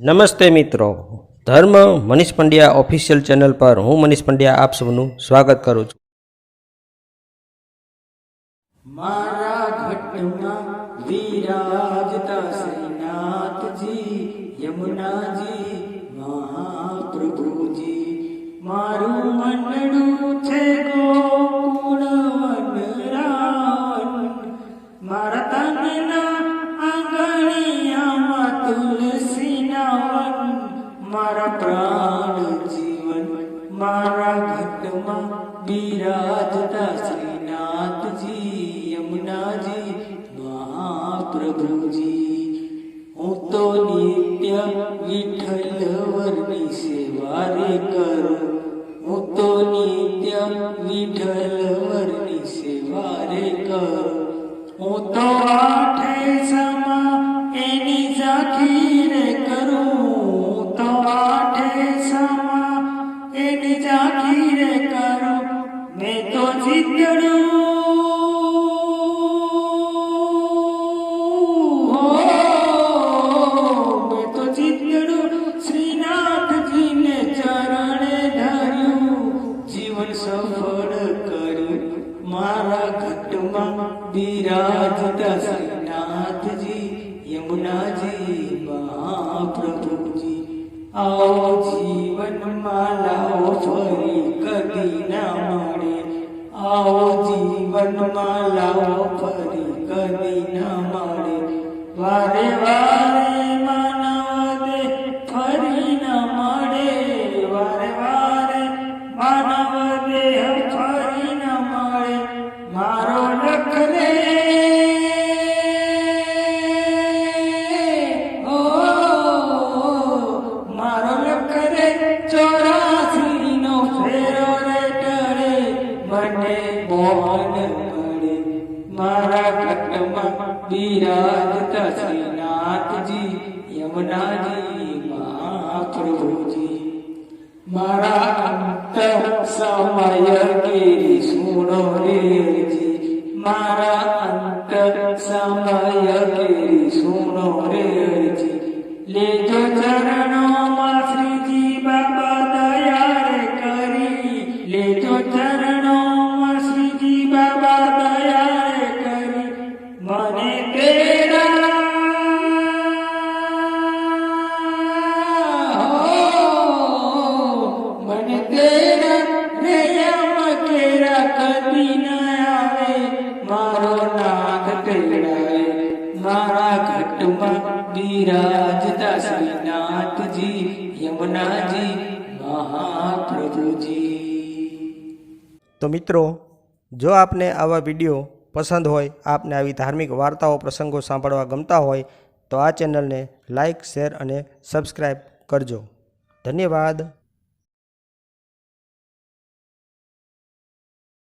નમસ્તે મિત્રો. ધર્મ મનીષ પંડ્યા ઓફિશિયલ ચેનલ પર હું મનીષ પંડ્યા આપ સૌનું સ્વાગત કરું છું. મારા ઘટમાં વિરાજતા શ્રીનાથજી યમુનાજી, મહાપ્રભુજી, મારું બિરાજતા શ્રીનાથજી યમુનાજી મહાપ્રભુજી હું તો નિત્ય વિઠ્ઠલવરની સેવા રે કરું હું તો નિત્ય વિઠ્ઠલવરની સેવા રે કરું હું તો આઠે સમા સફળ કર્યું મારા ઘટમાં બિરાજતા શ્રીનાથજી યમુનાજી, મહાપ્રભુજી. આવો જીવનમાં લાવો ફરી, કદી ના મળે. આવો જીવનમાં લાવો ફરી, કદી ના મળે. વારે વારે મોહન મળે મારા કટમાં બિરાજતા શ્રીનાથજી યમુનાજી મહાપ્રભુજી મારા અંત સમય ગીરી સુણો રેજી. મારા અંત સમય ગીરી સુણો રેજી લેજો ચરણોમાં મારા ઘટમાં બિરાજતા શ્રીનાથજી યમુનાજી, મહાપ્રભુજી. તો મિત્રો, જો આપને આવા વીડિયો પસંદ હોય, આપને આવી ધાર્મિક વાર્તાઓ, પ્રસંગો સાંભળવા ગમતા હોય, તો આ ચેનલને લાઇક શેર અને સબસ્ક્રાઈબ કરજો. ધન્યવાદ.